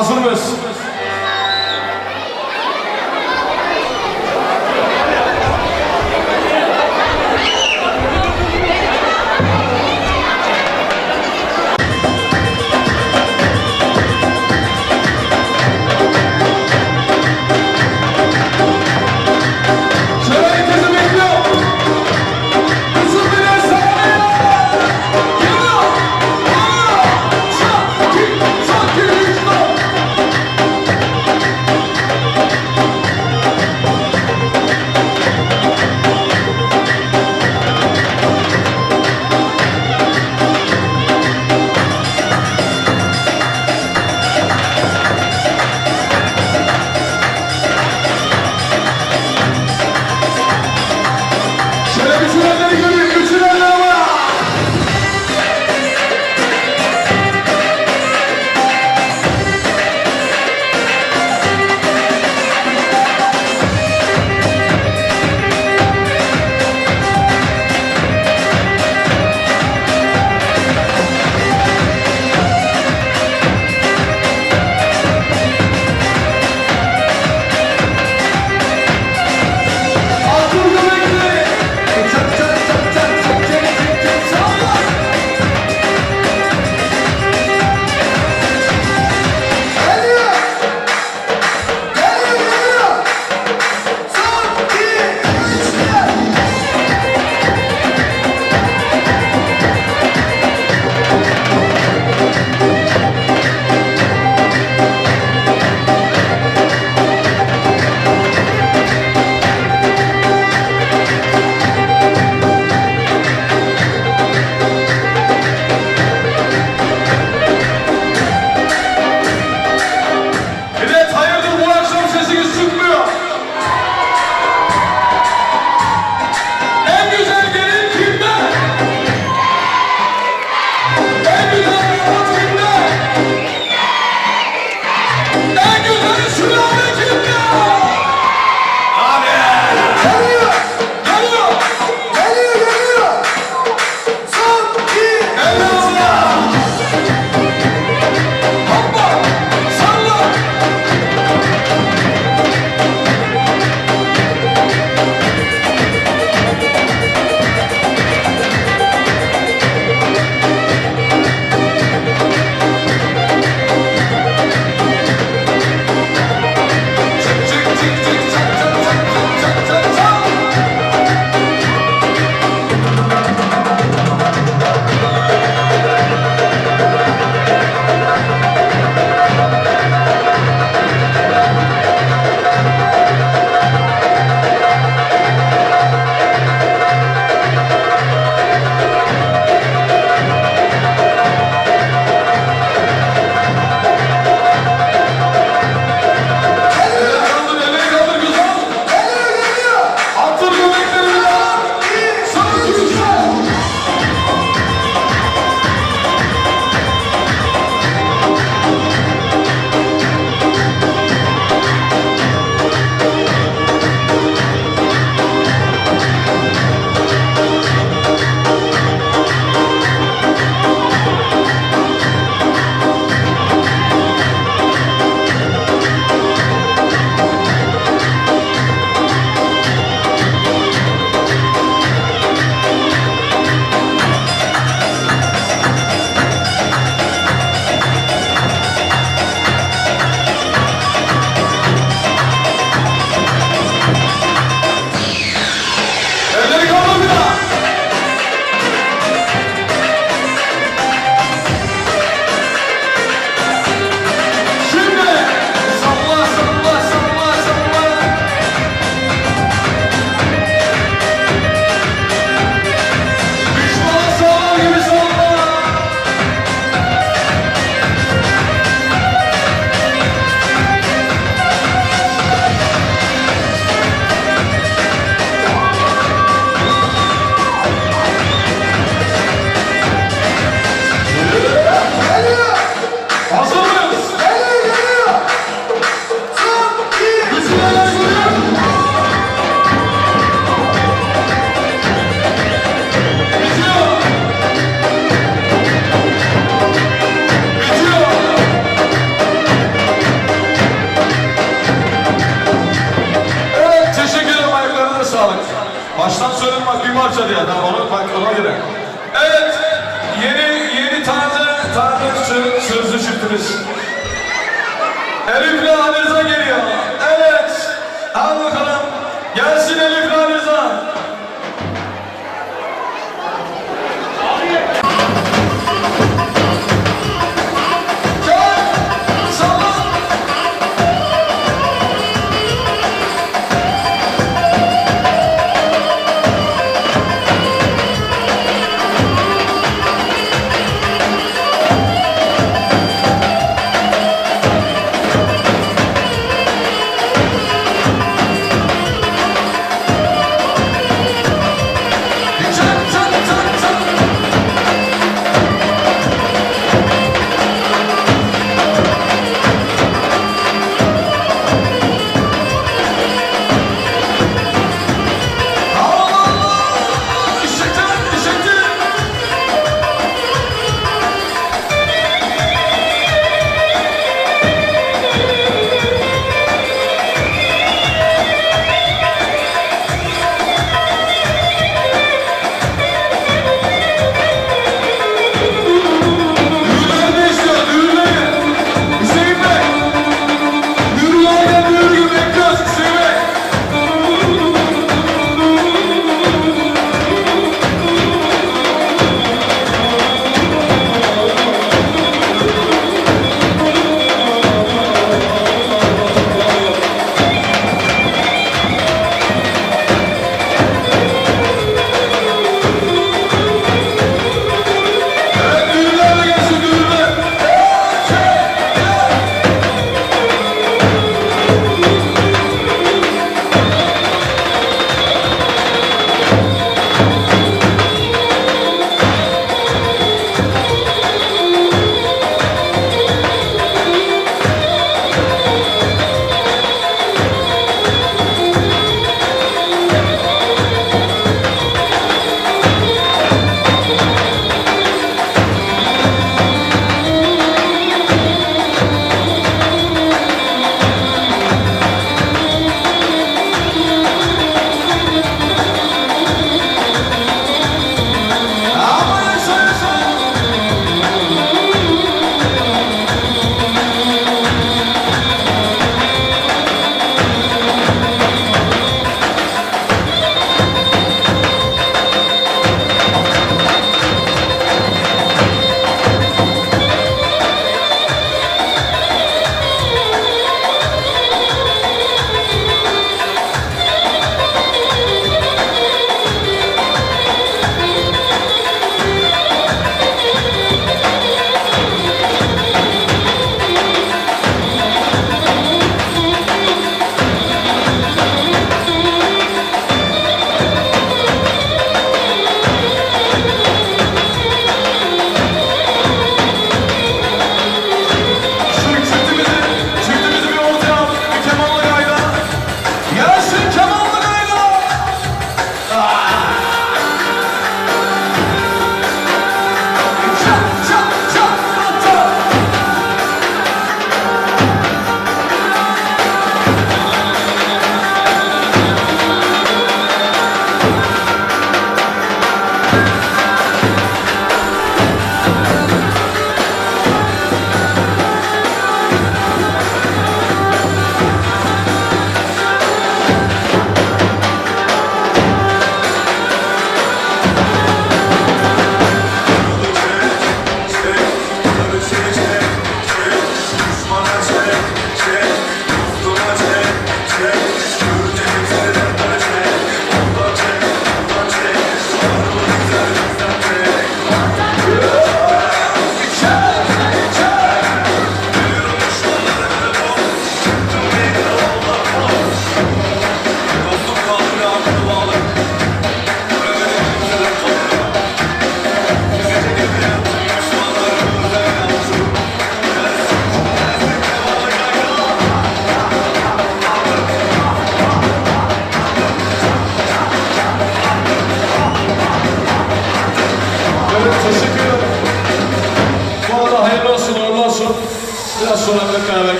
Hazır mıyız?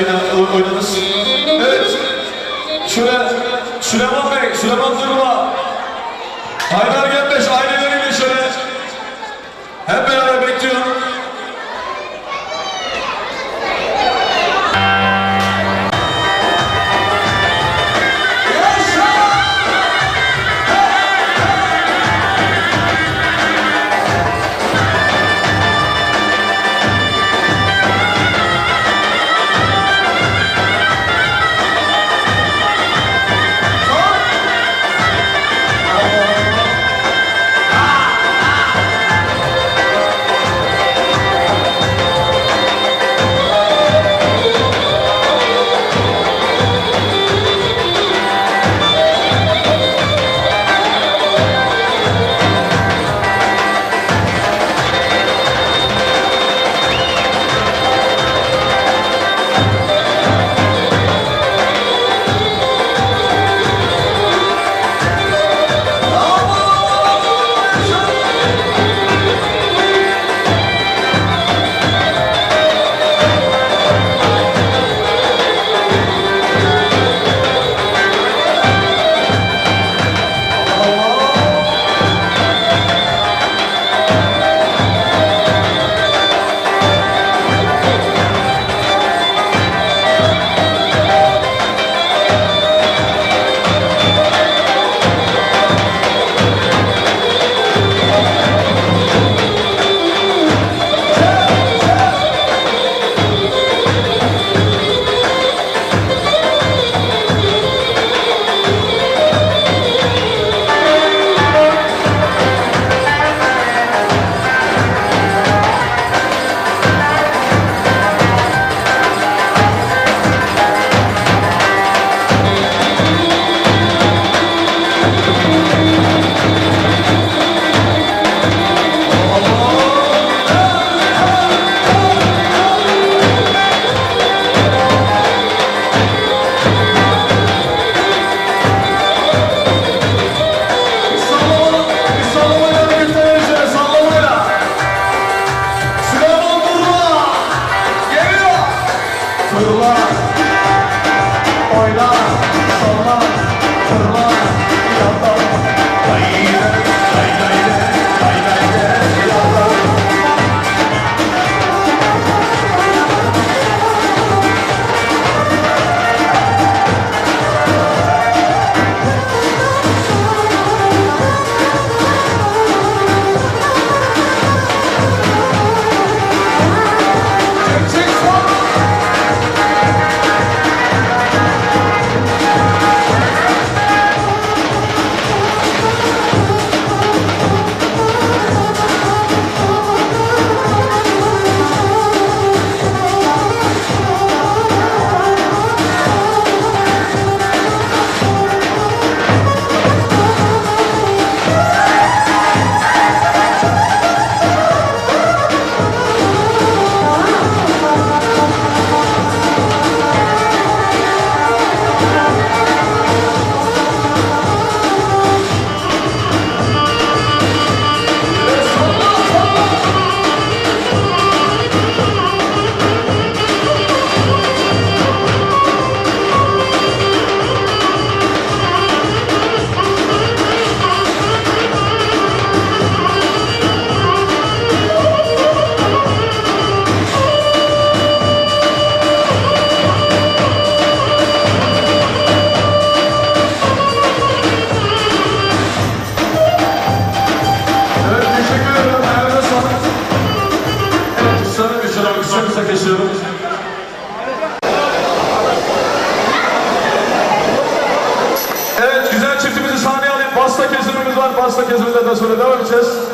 Hep beraber yine o- oynarız. Evet. Şöyle Süleyman Bey, Süleyman Durma. Haydar Ondan sonra devam edeceğiz.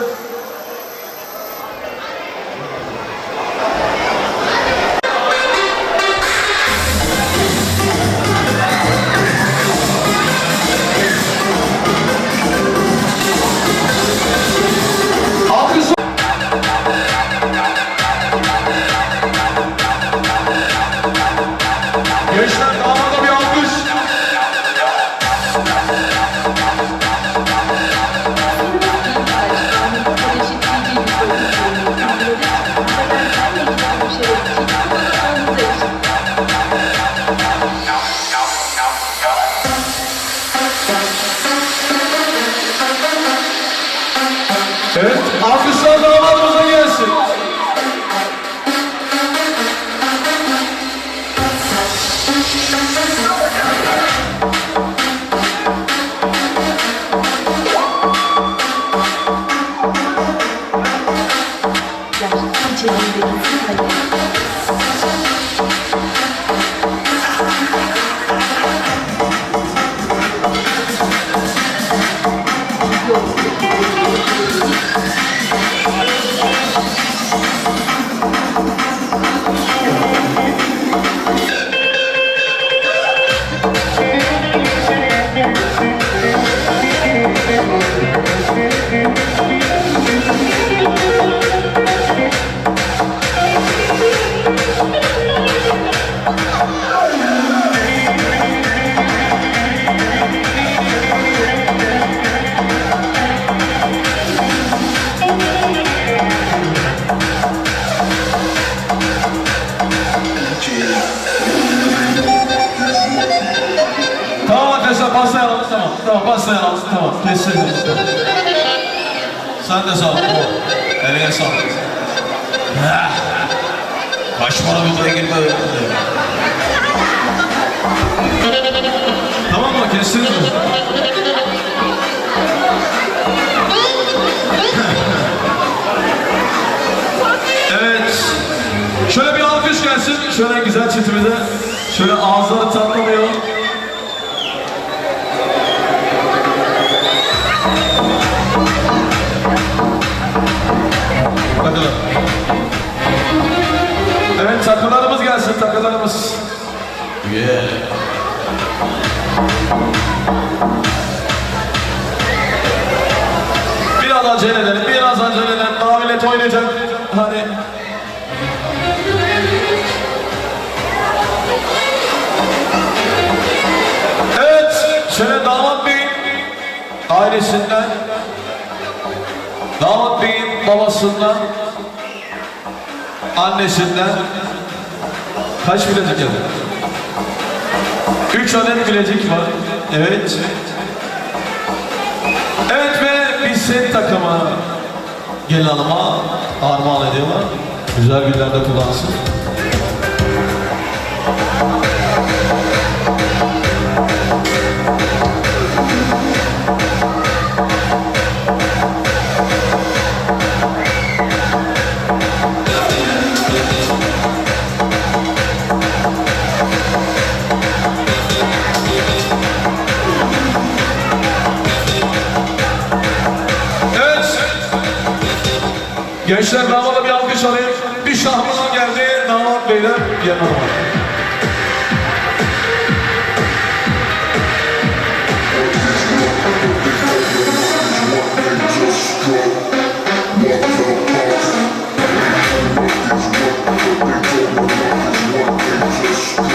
Evet. Alkışlar. Gelsin takılarımız. Yeah. Biraz acele edelim, biraz acele edelim. Daha millet oynayacak. Hani Evet, şöyle damat beyin ailesinden, damat beyin babasından, annesinden kaç bilezik geldi? Üç adet bilezik var. Evet. Evet ve bir set takımı gelin hanıma armağan ediyorlar. Güzel günlerde kullansın. Evet. Gençler damada bir alkış alayım. Bir şahmana geldi. Damat beyler yanıma. Dokuz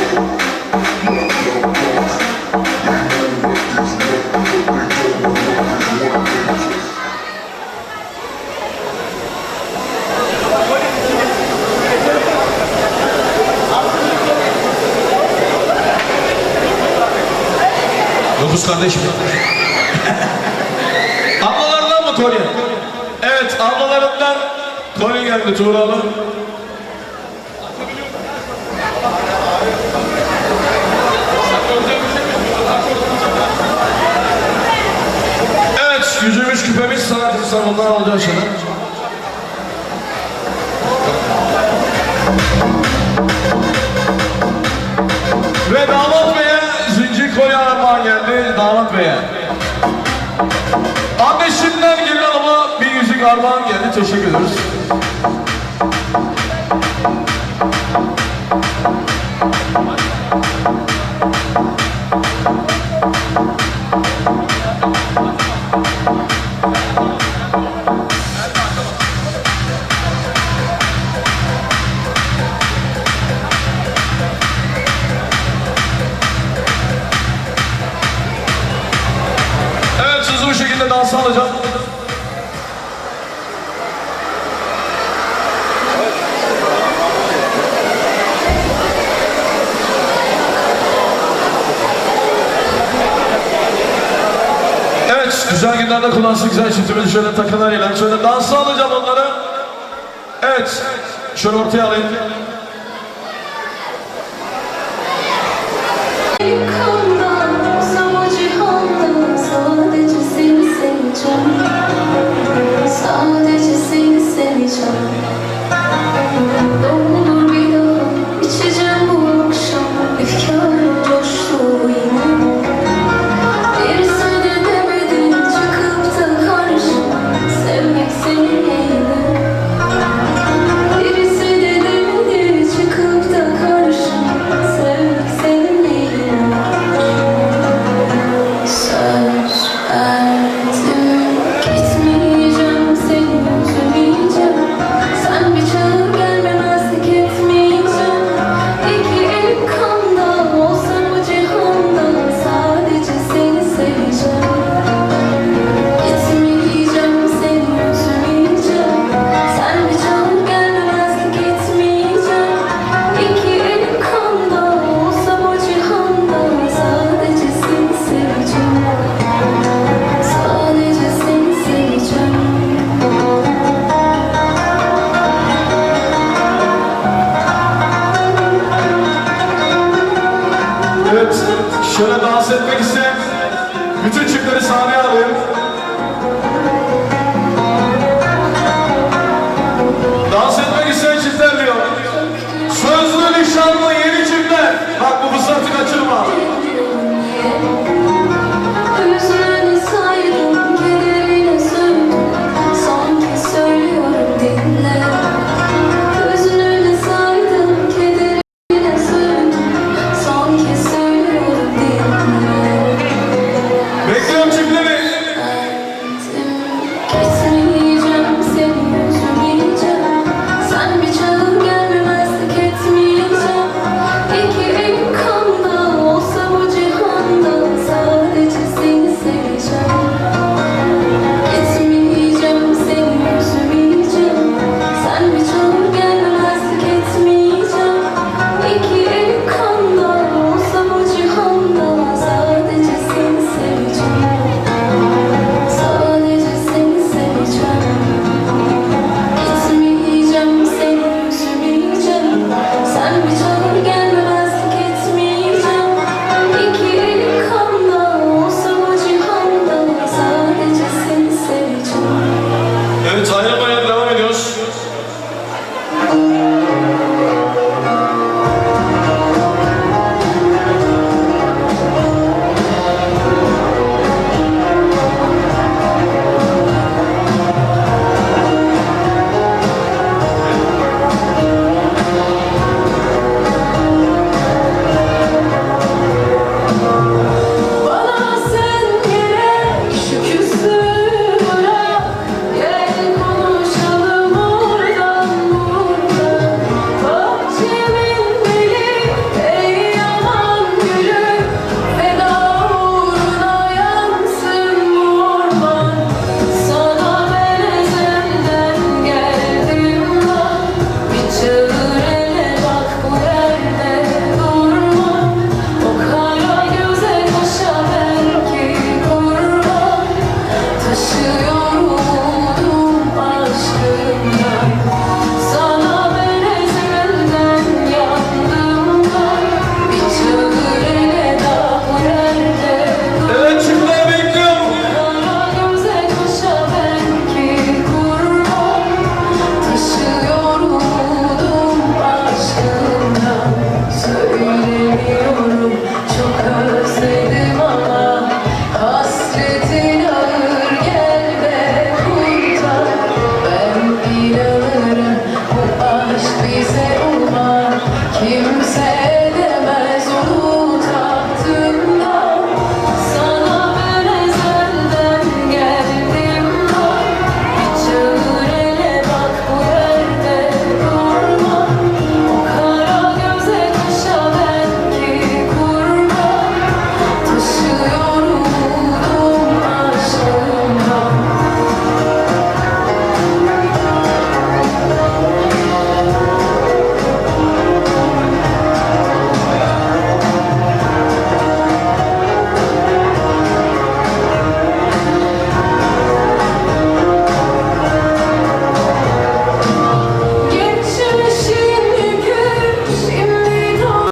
kardeş mi? ablalarından mı kolye? Evet ablalarından kolye geldi Tuğral'ı. Evet yüzümüz küpemiz sanat insanından alacağız şimdi. Beye. Annesinden gelin hanıma bir yüzük armağan geldi. Teşekkür ederiz. Evet Günlerde kullansın güzel çiftimizi şöyle takılarıyla. Şöyle dansı alacağım onları. Evet, şöyle ortaya alayım. Kandan, sadece seni seveceğim